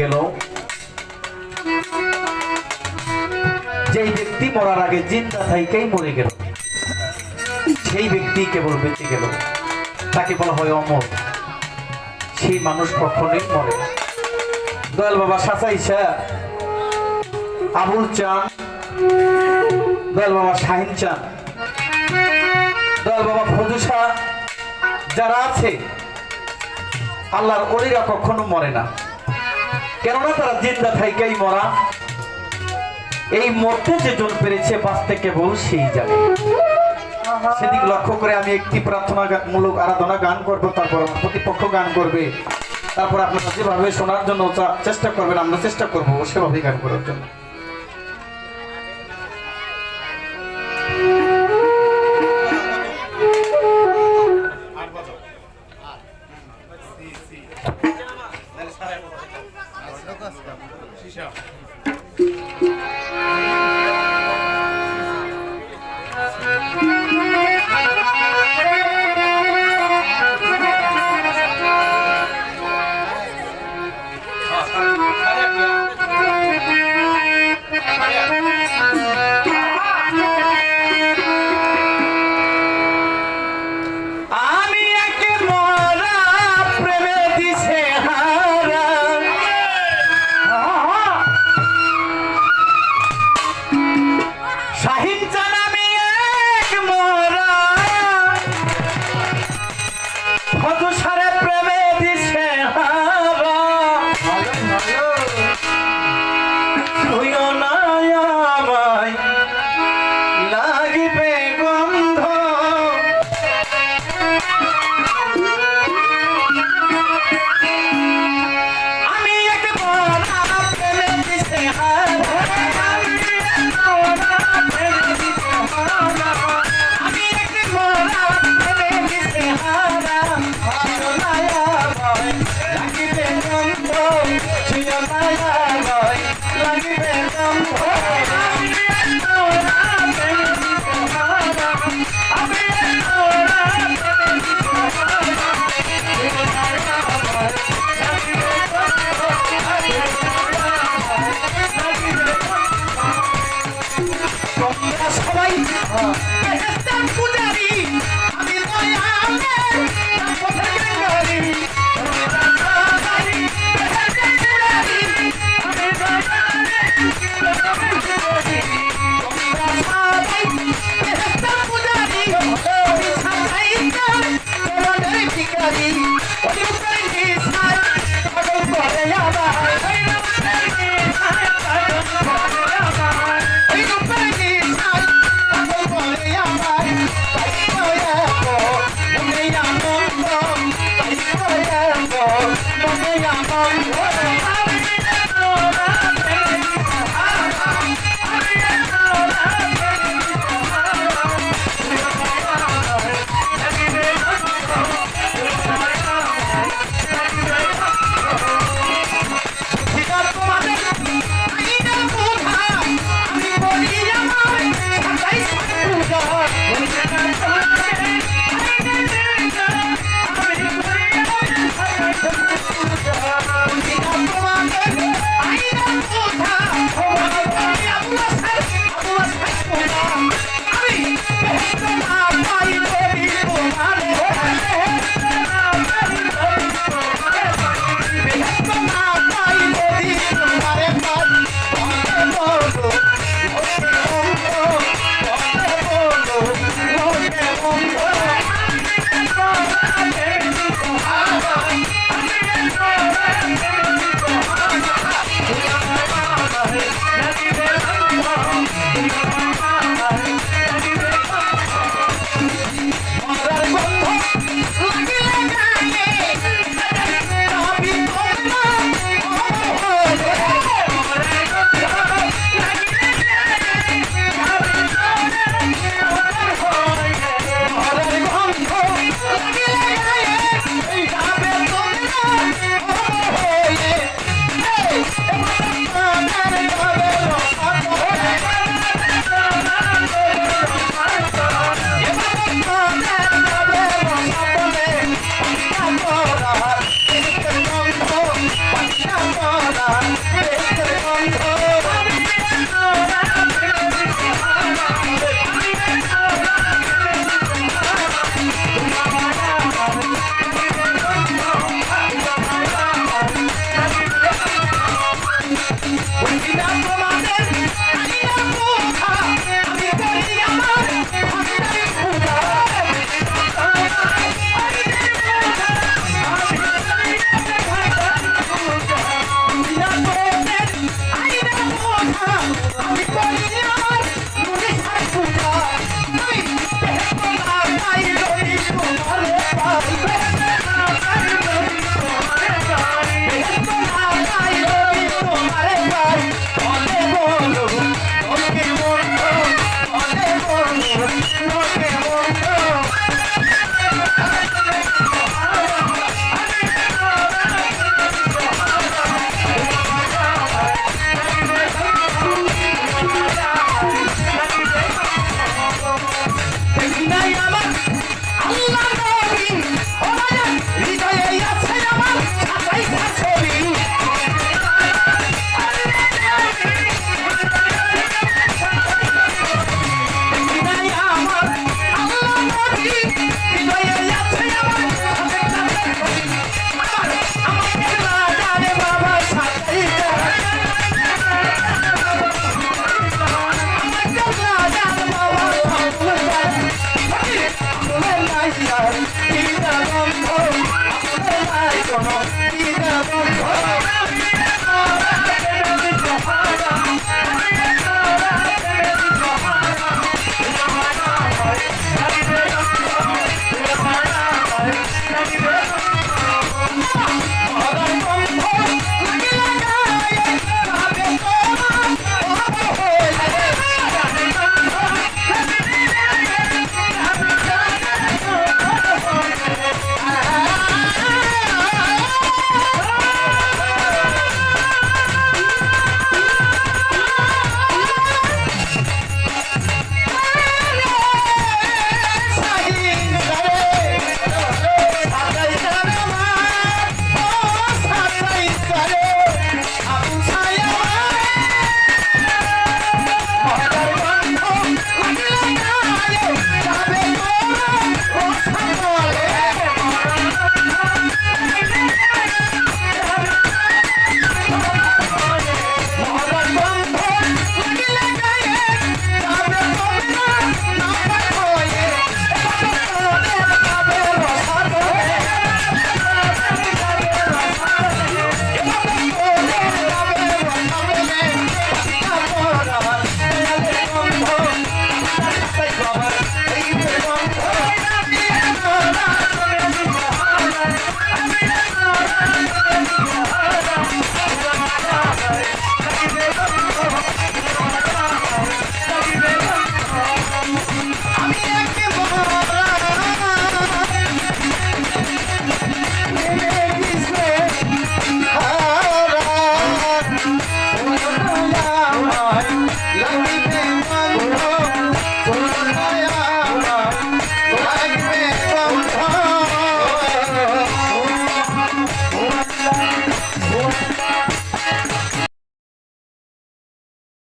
গেল। যেই ব্যক্তি মরার আগে জিন্দা থাইকেই মরে গেল। সেই ব্যক্তি কেবল বেঁচে গেল। তাকে বলা হয় অমর। সেই মানুষ কখনোই মরে দয়াল বাবা শাহ আবুল চান, দয়াল বাবা শাহিন চান, দয়াল বাবা ফজু যারা আছে, আল্লাহর অলিরা কখনো মরে না। কেননা তারা জিন্দা থাইকাই মরা। এই মরতে যে জন পেরেছে, বাঁচতে কেবল সেই জানে। সেদিক লক্ষ্য করে আমি একটি প্রার্থনা মূলক আরাধনা গান করব, তারপর আমার প্রতিপক্ষ গান করবে। তারপর আপনারা যেভাবে শোনার জন্য চেষ্টা করবেন, আমরা চেষ্টা করব সেভাবে গান করার জন্য। মায়া baby.